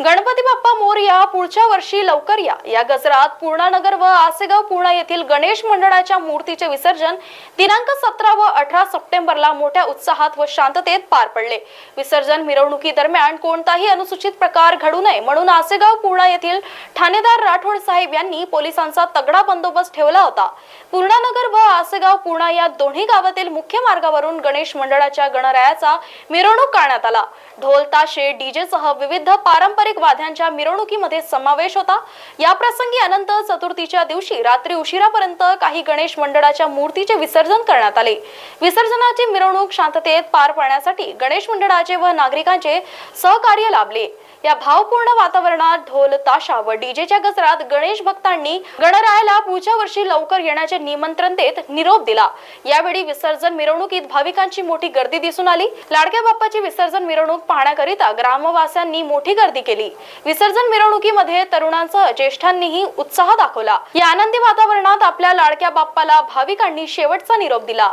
गणपती बाप्पा मोरया पुढच्या वर्षी लवकर या. या गजरात पूर्णानगर व आसेगाव पूर्णा येथील गणेश मंडळाच्या मूर्तीचे विसर्जन दिनांक सतरा व अठरा सप्टेंबरला मोठ्या उत्साहात व शांततेत पार पडले. विसर्जन मिरवणुकी दरम्यान कोणताही अनुसूचित प्रकार घडू नये म्हणून आसेगाव पूर्णा येथील ठाणेदार राठोड साहेब यांनी पोलिसांचा तगडा बंदोबस्त ठेवला होता. पूर्णानगर व आसेगाव पूर्णा या दोन्ही गावातील मुख्य मार्गावरून गणेश मंडळाच्या गणरायाचा मिरवणूक करण्यात आला. ढोल ताशे डीजे सह विविध पारंपरिक पारंपरिक वाद्यांच्या मिरवणुकीमध्ये समावेश होता. या प्रसंगी अनंत चतुर्थीच्या दिवशी रात्री उशिरापर्यंत काही गणेश मंडळाच्या मूर्तीचे विसर्जन करण्यात आले. विसर्जनाची मिरवणूक शांततेत पार पाडण्यासाठी गणेश मंडळाचे व नागरिकांचे सहकार्य लाभले. या भावपूर्ण वातावरणात ढोल ताशा व डीजेच्या गजरात गणेश भक्तांनी गणरायाला पुढच्या वर्षी लवकर येण्याचे निमंत्रण देत निरोप दिला. यावेळी विसर्जन मिरवणुकीत भाविकांची मोठी गर्दी दिसून आली. लाडक्या बाप्पाची विसर्जन मिरवणूक पाहण्याकरिता ग्रामवासियांनी मोठी गर्दी केली. विसर्जन मिरवणुकीमध्ये तरुणांसह ज्येष्ठांनीही उत्साह दाखवला. या आनंदी वातावरणात आपल्या लाडक्या बाप्पाला भाविकांनी शेवटचा निरोप दिला.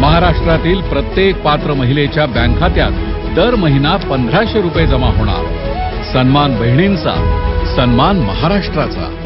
महाराष्ट्रातील प्रत्येक पात्र महिलेच्या बँक खात्यात दर महिना पंधराशे रुपये जमा होणार. सन्मान बहिणींचा सन्मान महाराष्ट्राचा.